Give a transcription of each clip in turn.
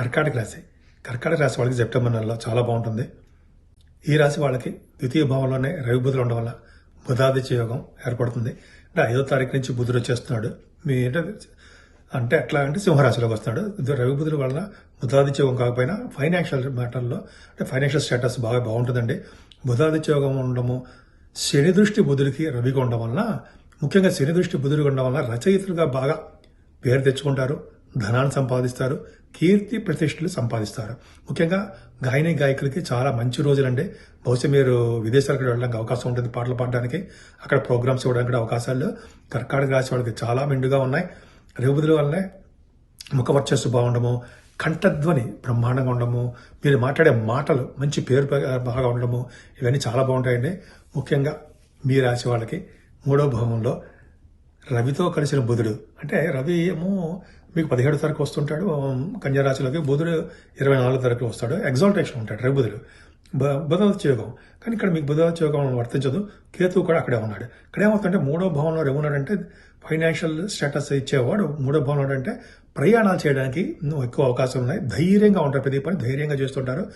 కర్కాటక రాశి. కర్కాటక రాశి వాళ్ళకి సెప్టెంబర్ నెలలో చాలా బాగుంటుంది. ఈ రాశి వాళ్ళకి ద్వితీయ భావంలోనే రవి బుధులు ఉండడం వల్ల బుధాదిత్య యోగం ఏర్పడుతుంది. అంటే ఐదో తారీఖు నుంచి బుధుడు వచ్చేస్తున్నాడు. మీ అంటే అంటే ఎట్లా అంటే సింహరాశిలోకి వస్తున్నాడు. ఇది రవి బుధుల వల్ల బుధాదిత్య యోగం కాకపోయినా ఫైనాన్షియల్ మ్యాటర్లో అంటే ఫైనాన్షియల్ స్టేటస్ బాగా బాగుంటుందండి. బుధాదిత్య యోగం ఉండడము శని దృష్టి బుధుడికి రవికి ఉండడం వలన ముఖ్యంగా శని దృష్టి బుధుడికి ఉండడం వల్ల రచయితలుగా బాగా పేరు తెచ్చుకుంటారు. ధనాన్ని సంపాదిస్తారు కీర్తి ప్రతిష్టలు సంపాదిస్తారు. ముఖ్యంగా గాయని గాయకులకి చాలా మంచి రోజులండి. బహుశా మీరు విదేశాలకు వెళ్ళడానికి అవకాశం ఉంటుంది పాటలు పాడడానికి. అక్కడ ప్రోగ్రామ్స్ ఇవ్వడానికి కూడా అవకాశాలు. కర్కాటక రాశి వాళ్ళకి చాలా మెండుగా ఉన్నాయి. రేవుదుల వల్లనే ముఖ వర్చస్సు బాగుండము కంఠధ్వని బ్రహ్మాండంగా ఉండము మీరు మాట్లాడే మాటలు మంచి పేరు బాగా ఉండడము ఇవన్నీ చాలా బాగుంటాయండి. ముఖ్యంగా మీ రాశి వాళ్ళకి మూడో భావంలో రవితో కలిసిన బుధుడు. అంటే రవి ఏమో మీకు పదిహేడు తారీఖు వస్తుంటాడు కన్యారాశిలోకి బుధుడు ఇరవై నాలుగు తారీఖు వస్తాడు. ఎగ్జాల్టేషన్ ఉంటాడు రవి బుధుడు. బ- బుధాదిత్య యోగం కానీ ఇక్కడ మీకు బుధాదిత్య యోగం వర్తించదు. కేతు కూడా అక్కడే ఉన్నాడు. ఇక్కడ ఏమవుతుందంటే మూడో భవనంలో ఏమున్నాడంటే ఫైనాన్షియల్ స్టేటస్ ఇచ్చేవాడు. మూడో భావంలో అంటే ప్రయాణాలు చేయడానికి ఎక్కువ అవకాశం ఉన్నాయి. ధైర్యంగా ఉంటారు ప్రతి పని ధైర్యంగా చేస్తుంటారు.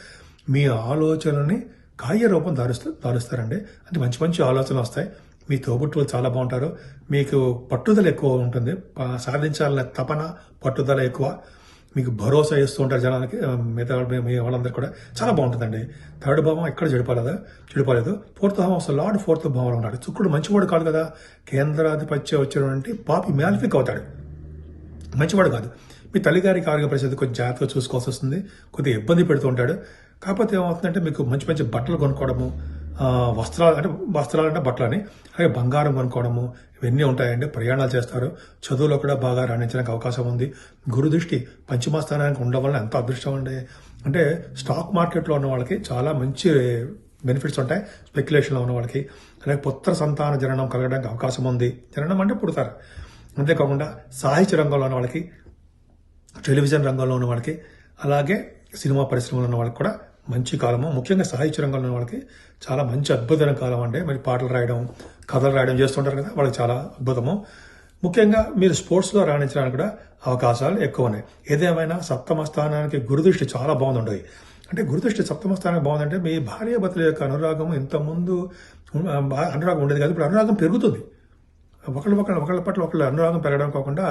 మీ ఆలోచనని కార్యరూపం దారుస్తూ దారుస్తారండి. అంటే మంచి మంచి ఆలోచనలు వస్తాయి. మీ తోబుట్టువులు చాలా బాగుంటారు. మీకు పట్టుదల ఎక్కువ ఉంటుంది. సాధించాలనే తపన పట్టుదల ఎక్కువ. మీకు భరోసా ఇస్తూ ఉంటారు జనానికి మిగతా మీ వాళ్ళందరూ కూడా. చాలా బాగుంటుందండి. థర్డ్ భావం ఎక్కడ చెడిపోలేదు చెడిపోలేదు. ఫోర్త్ భావం అసలు లార్డ్ ఫోర్త్ భావంలో ఉన్నాడు. శుక్రుడు మంచివాడు కాదు కదా. కేంద్రాధిపత్యం వచ్చినటువంటి పాపి మ్యాల్ఫిక్ అవుతాడు. మంచివాడు కాదు. మీ తల్లిగారికి ఆరోగ్య పరిస్థితి కొంచెం జాగ్రత్తగా చూసుకోవాల్సి వస్తుంది. కొద్దిగా ఇబ్బంది పెడుతూ ఉంటాడు. కాకపోతే ఏమవుతుందంటే మీకు మంచి మంచి బట్టలు కొనుక్కోవడము వస్త్రాలు అంటే వస్త్రాలు అంటే బట్టలు అని అలాగే బంగారం కొనుక్కోవడము ఇవన్నీ ఉంటాయండి ప్రయాణాలు చేస్తారు. చదువులో కూడా బాగా రాణించడానికి అవకాశం ఉంది. గురు దృష్టి పంచమ స్థానానికి ఉండడం వల్ల ఎంత అదృష్టం అండి. అంటే స్టాక్ మార్కెట్లో ఉన్న వాళ్ళకి చాలా మంచి బెనిఫిట్స్ ఉంటాయి స్పెక్యులేషన్లో ఉన్న వాళ్ళకి. అలాగే పుత్ర సంతాన జననం కలగడానికి అవకాశం ఉంది. జననం అంటే పుడతారు. అంతేకాకుండా సాహిత్య రంగంలో ఉన్న వాళ్ళకి టెలివిజన్ రంగంలో ఉన్న వాళ్ళకి అలాగే సినిమా పరిశ్రమలో ఉన్న వాళ్ళకి కూడా మంచి కాలము. ముఖ్యంగా సాహిత్య రంగంలో ఉన్న వాళ్ళకి చాలా మంచి అద్భుతమైన కాలం అంటే మరి పాటలు రాయడం కథలు రాయడం చేస్తుంటారు కదా వాళ్ళకి చాలా అద్భుతము. ముఖ్యంగా మీరు స్పోర్ట్స్లో రాణించడానికి కూడా అవకాశాలు ఎక్కువ ఉన్నాయి. ఏదేమైనా సప్తమ స్థానానికి గురుదృష్టి చాలా బాగుంది అంటే గురుదృష్టి సప్తమ స్థానం బాగుందంటే మీ భార్యాభర్తల యొక్క అనురాగం ఇంతకుముందు అనురాగం ఉండేది కాదు. ఇప్పుడు అనురాగం పెరుగుతుంది. ఒకళ్ళ ఒకళ్ళ ఒకళ్ళ పట్ల ఒకళ్ళ అనురాగం పెరగడం కాకుండా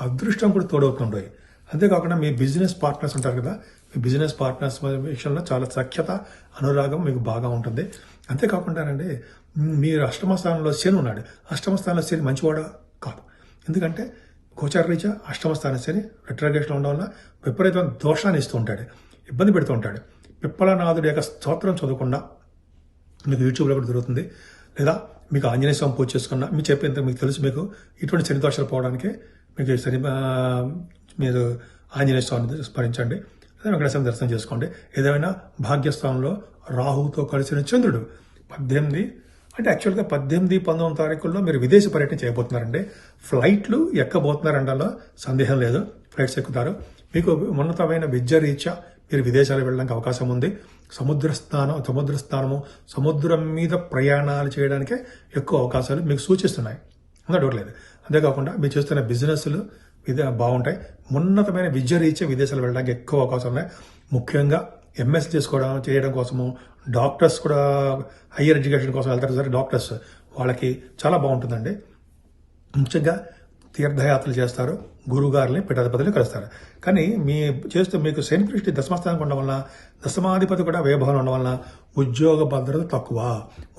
అదృష్టం కూడా తోడవుతుంటాయి అంతేకాకుండా మీ బిజినెస్ పార్ట్నర్స్ ఉంటారు కదా మీ బిజినెస్ పార్ట్నర్స్ విషయంలో చాలా సఖ్యత అనురాగం మీకు బాగా ఉంటుంది. అంతేకాకుండానండి మీరు అష్టమ స్థానంలో శని ఉన్నాడు. అష్టమ స్థానంలో శని మంచివాడా? కాదు. ఎందుకంటే గోచార రీత్యా అష్టమ స్థాన శని రిట్రగేషన్లో ఉండడం వల్ల విపరీతమైన దోషాన్ని ఇస్తూ ఉంటాడు. ఇబ్బంది పెడుతూ ఉంటాడు. పిప్పలనాథుడి యొక్క స్తోత్రం చదవకుండా మీకు యూట్యూబ్లో కూడా దొరుకుతుంది. లేదా మీకు ఆంజనేయ స్వామి పూజ చేసుకున్న మీకు చెప్పేంత మీకు తెలుసు మీకు. ఇటువంటి శని దోషాలు పోవడానికి మీకు శని మీరు ఆంజనేయ స్వామిని స్మరించండి. లేదా వెంకటేశ్వరం దర్శనం చేసుకోండి. ఏదైనా భాగ్యస్థానంలో రాహుతో కలిసిన చంద్రుడు పద్దెనిమిది అంటే యాక్చువల్గా పద్దెనిమిది పంతొమ్మిది తారీఖుల్లో మీరు విదేశీ పర్యటన చేయబోతున్నారండి. ఫ్లైట్లు ఎక్కబోతున్నారండలో సందేహం లేదు. ఫ్లైట్స్ ఎక్కుతారు. మీకు ఉన్నతమైన విద్య రీత్యా మీరు విదేశాలు వెళ్ళడానికి అవకాశం ఉంది. సముద్ర స్థానం సముద్ర స్థానము సముద్రం మీద ప్రయాణాలు చేయడానికే ఎక్కువ అవకాశాలు మీకు సూచిస్తున్నాయి. అందులో లేదు. అంతేకాకుండా మీరు చేస్తున్న బిజినెస్లు ఇది బాగుంటాయి. ఉన్నతమైన విద్య రీత్యా విదేశాలు వెళ్ళడానికి ఎక్కువ అవకాశం ఉన్నాయి. ముఖ్యంగా ఎంఎస్ చేసుకోవడం చేయడం కోసము డాక్టర్స్ కూడా హయ్యర్ ఎడ్యుకేషన్ కోసం వెళ్తారు. సరే డాక్టర్స్ వాళ్ళకి చాలా బాగుంటుందండి. ముఖ్యంగా తీర్థయాత్రలు చేస్తారు గురుగారిని పీఠాధిపతులు కలుస్తారు. కానీ మీ చేస్తూ మీకు శని దృష్టి దశమస్థానం ఉండడం వలన దశమాధిపతి కూడా వైభవం ఉండడం వలన ఉద్యోగ భద్రత తక్కువ.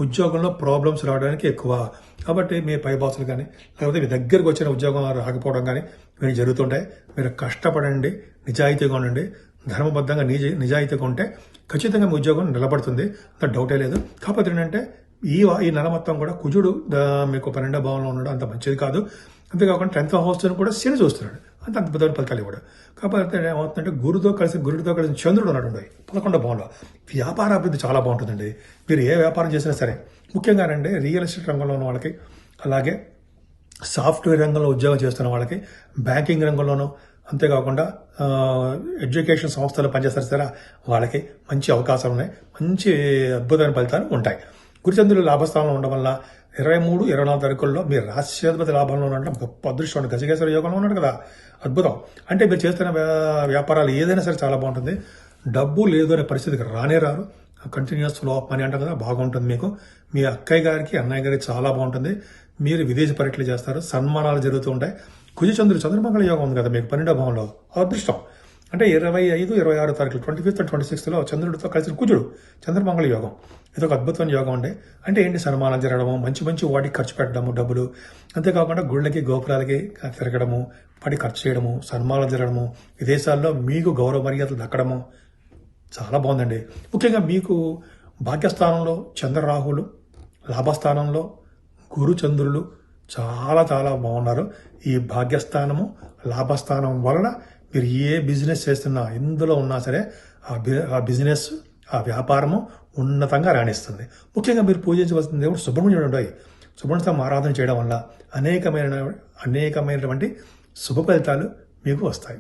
ఉద్యోగంలో ప్రాబ్లమ్స్ రావడానికి ఎక్కువ. కాబట్టి మీ పై బాసులు కానీ లేకపోతే మీ దగ్గరకు వచ్చిన ఉద్యోగం రాకపోవడం కానీ మీరు జరుగుతుంటాయి. మీరు కష్టపడండి నిజాయితీగా ఉండండి. ధర్మబద్ధంగా నిజ నిజాయితీగా ఉంటే ఖచ్చితంగా మీ ఉద్యోగం నిలబడుతుంది. అంత డౌటే లేదు. కాకపోతే ఏంటంటే ఈ ఈ నెల మొత్తం కూడా కుజుడు మీకు పన్నెండో భావంలో ఉండడం అంత మంచిది కాదు. అంతేకాకుండా టెన్త్ హౌస్లో కూడా శని చూస్తున్నాడు. అంత అద్భుతమైన ఫలితాలు ఇవ్వడు. కాకపోతే ఏమవుతుందంటే గురుతో కలిసి గురుడితో కలిసి చంద్రుడు ఉన్నాడు ఉండే పదకొండో భావంలో వ్యాపార అభివృద్ధి చాలా బాగుంటుందండి. మీరు ఏ వ్యాపారం చేసినా సరే. ముఖ్యంగానండి రియల్ ఎస్టేట్ రంగంలో ఉన్న వాళ్ళకి అలాగే సాఫ్ట్వేర్ రంగంలో ఉద్యోగం చేస్తున్న వాళ్ళకి బ్యాంకింగ్ రంగంలోనూ అంతేకాకుండా ఎడ్యుకేషన్ సంస్థలు పనిచేస్తారు సరే వాళ్ళకి మంచి అవకాశాలు ఉన్నాయి. మంచి అద్భుతమైన ఫలితాలు ఉంటాయి. గురుచంద్రులు లాభస్థానంలో ఉండడం వల్ల ఇరవై మూడు ఇరవై నాలుగు తారీఖుల్లో మీరు రాష్ట్రాధిపతి లాభంలో ఉన్నట్టు గొప్ప అదృష్టం గజకేశ్వర యోగంలో ఉన్నాడు కదా. అద్భుతం. అంటే మీరు చేస్తున్న వ్యా- వ్యాపారాలు ఏదైనా సరే చాలా బాగుంటుంది. డబ్బు లేదు అనే పరిస్థితికి రానే రారు. కంటిన్యూస్ ఫ్లో ఆఫ్ మనీ అంటారు కదా బాగుంటుంది మీకు. మీ అక్కయ్య గారికి అన్నయ్య గారికి చాలా బాగుంటుంది. మీరు విదేశీ పర్యటనలు చేస్తారు. సన్మానాలు జరుగుతూ ఉంటాయి. కుజచంద్రుడు చంద్రమంగళ యోగం ఉంది కదా మీకు పన్నెండో భావంలో. అదృష్టం. అంటే ఇరవై ఐదు ఇరవై ఆరు తారీఖులు ట్వంటీ ఫిఫ్త్ ట్వంటీ సిక్స్త్లో చంద్రుడితో కలిసి కుజుడు చంద్రమంగళ యోగం. ఇది ఒక అద్భుతమైన యోగం ఉండే అంటే ఏంటి సన్మానం జరగడము మంచి మంచి వాటికి ఖర్చు పెట్టడము డబ్బులు. అంతేకాకుండా గుళ్ళకి గోపురాలకి తిరగడము వాటి ఖర్చు చేయడము సన్మానం జరగడము విదేశాల్లో మీకు గౌరవ మర్యాదలు దక్కడము. చాలా బాగుందండి. ముఖ్యంగా మీకు భాగ్యస్థానంలో చంద్రరాహులు లాభస్థానంలో గురు చంద్రులు చాలా చాలా బాగున్నారు. ఈ భాగ్యస్థానము లాభస్థానం వలన మీరు ఏ బిజినెస్ చేస్తున్నా ఎందులో ఉన్నా సరే ఆ బి- ఆ బిజినెస్ ఆ వ్యాపారము ఉన్నతంగా రాణిస్తుంది. ముఖ్యంగా మీరు పూజించవలసిన దేవుడు సుబ్రహ్మణ్యుడు ఉంటాయి సుబ్రహ్మణ్య స్వామి ఆరాధన చేయడం వల్ల అనేకమైన అనేకమైనటువంటి శుభ ఫలితాలు మీకు వస్తాయి.